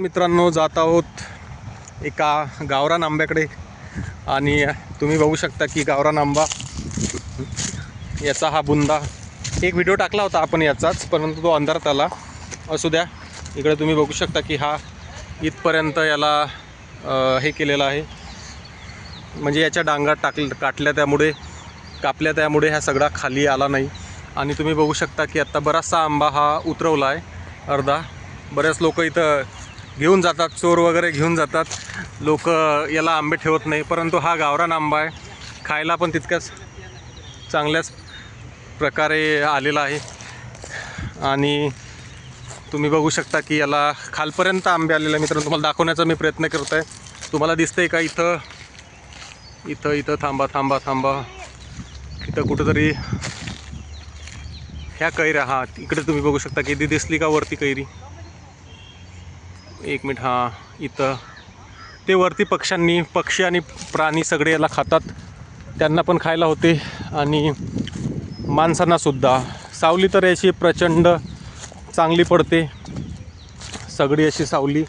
मित्रांनो जात आहोत एका गावरान आंब्याकडे. आणि तुम्ही बघू शकता की गावरान आंबा याचा हा बुंदा. एक व्हिडिओ टाकला होता आपण याचाच परंतु तो अंधारात आला. असू द्या इकडे तुम्ही बघू शकता की हा इथपर्यंत याला हे केलेलं आहे. म्हणजे याच्या डांगा टाक काटल्या त्यामुळे कापल्या त्यामुळे ह्या सगळा खाली आला नाही. आणि तुम्ही बघू शकता की आत्ता बराचसा आंबा हा उतरवला आहे अर्धा. बरेच लोक इथं घेऊन जातात चोर वगैरे घेऊन जातात. लोक याला आंबे ठेवत नाही परंतु हा गावरान आंबा आहे. खायला पण तितक्याच चांगल्याच प्रकारे आलेला आहे. आणि तुम्ही बघू शकता की याला खालपर्यंत आंबे आलेले मित्र मित्रांनो तुम्हाला दाखवण्याचा मी प्रयत्न करत आहे. तुम्हाला दिसतंय का इथं? इथं इथं थांबा थांबा थांबा. इथं कुठंतरी ह्या कैऱ्या हा इकडे तुम्ही बघू शकता किती दिसली का वरती कैरी? एक मिनिट हा इथं. ते वरती पक्ष्यांनी पक्षी आणि प्राणी सगळे याला खातात. त्यांना पण खायला होते. आणि माणसांनासुद्धा सावली तर याची प्रचंड चांगली पडते. सगळी अशी सावली.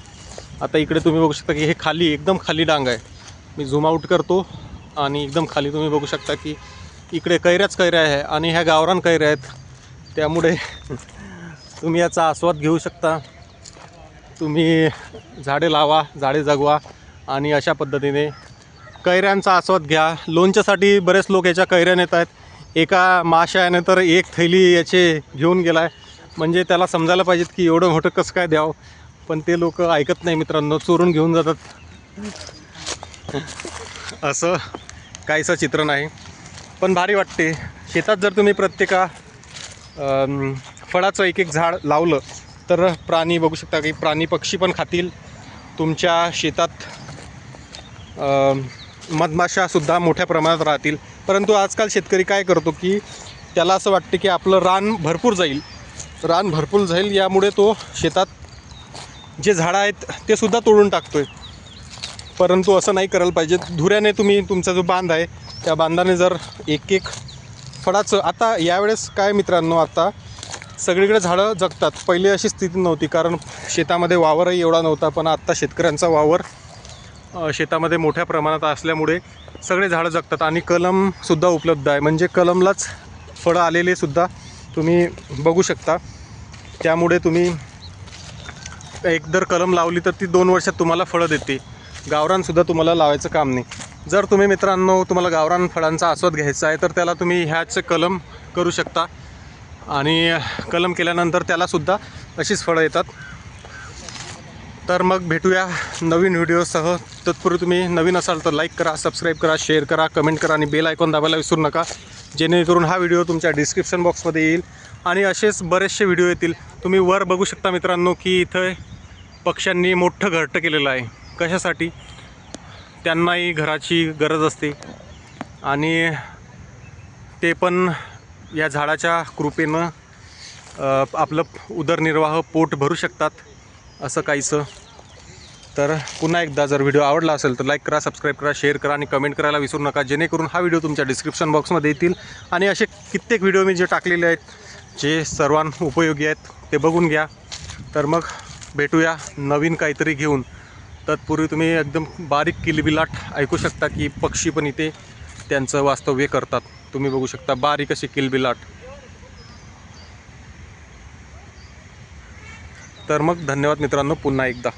आता इकडे तुम्ही बघू शकता की हे खाली एकदम खाली डांग आहे. मी झूम आऊट करतो. आणि एकदम खाली तुम्ही बघू शकता की इकडे कैऱ्याच कैऱ्या आहे आणि ह्या गावरान कैऱ्या आहेत. त्यामुळे तुम्ही याचा आस्वाद घेऊ शकता. तुम्ही झाडे लावा झाडे जगवा आणि अशा पद्धतीने कैऱ्यांचा आस्वाद घ्या. लोणच्यासाठी बरेच लोक याच्या कैऱ्या नेत आहेत. एका माशायाने तर एक थैली याचे घेऊन गेला आहे म्हणजे त्याला समजायला पाहिजेत की एवढं मोठं कसं काय द्यावं. पण ते लोक ऐकत नाही मित्रांनो चोरून घेऊन जातात. असं काहीसं चित्र नाही पण भारी वाटते. शेतात जर तुम्ही प्रत्येका फळाचं एक एक झाड लावलं तर प्राणी बघू शकता की प्राणी पक्षी पण खातील. तुमच्या शेतात मधमाशासुद्धा मोठ्या प्रमाणात राहतील. परंतु आजकाल शेतकरी काय करतो की त्याला असं वाटते की आपलं रान भरपूर जाईल. रान भरपूर जाईल यामुळे तो शेतात जे झाडं आहेत ते सुद्धा तोडून आहे परंतु असं नाही करायला पाहिजे. धुऱ्याने तुम्ही तुमचा जो बांध आहे त्या बांधाने जर एक एक फळाचं आता यावेळेस काय मित्रांनो आता सगळीकडे झाडं जगतात. पहिले अशी स्थिती नव्हती कारण शेतामध्ये वावरही एवढा नव्हता पण आत्ता शेतकऱ्यांचा वावर शेतामध्ये मोठ्या प्रमाणात असल्यामुळे सगळे झाडं जगतात आणि कलमसुद्धा उपलब्ध आहे. म्हणजे कलमलाच फळं आलेले सुद्धा तुम्ही बघू शकता. त्यामुळे तुम्ही एकदा कलम लावली तर ती दोन वर्षात तुम्हाला फळं देते गावरानसुद्धा तुम्हाला लावायचं काम नाही. जर तुम्ही मित्रांनो तुम्हाला गावरान फळांचा आस्वाद घ्यायचा आहे तर त्याला तुम्ही ह्याच कलम करू शकता. आणि कलम केल्यानंतर त्यालासुद्धा अशीच फळं येतात. तर मग भेटूया नवीन व्हिडिओसह. तत्पूर्वी तुम्ही नवीन असाल तर लाईक करा सबस्क्राईब करा शेअर करा कमेंट करा आणि बेल आयकॉन दाबायला विसरू नका. जेणेकरून हा व्हिडिओ तुमच्या डिस्क्रिप्शन बॉक्समध्ये येईल. आणि असेच बरेचसे व्हिडिओ येतील. तुम्ही वर बघू शकता मित्रांनो की इथं पक्ष्यांनी मोठं घरटं केलेलं आहे. कशासाठी? त्यांनाही घराची गरज असते. आणि ते पण या झाडाच्या कृपेनं आपलं उदरनिर्वाह पोट भरू शकतात असं काहीसं. तर पुन्हा एकदा जर व्हिडिओ आवडला असेल तर लाईक करा सबस्क्राईब करा शेअर करा आणि कमेंट करायला विसरू नका. जेणेकरून हा व्हिडिओ तुमच्या डिस्क्रिप्शन बॉक्समध्ये येतील आणि असे कित्येक व्हिडिओ मी जे टाकलेले आहेत जे सर्वां उपयोगी आहेत ते बघून घ्या. तर मग भेटूया नवीन काहीतरी घेऊन. तत्पूर्वी तुम्ही एकदम बारीक किलबिलाट ऐकू शकता की पक्षी पण इथे त्यांचं वास्तव्य करतात. तुम्ही बघू शकता बारीक अशी किलबिलाट. तर मग धन्यवाद मित्रांनो पुन्हा एकदा.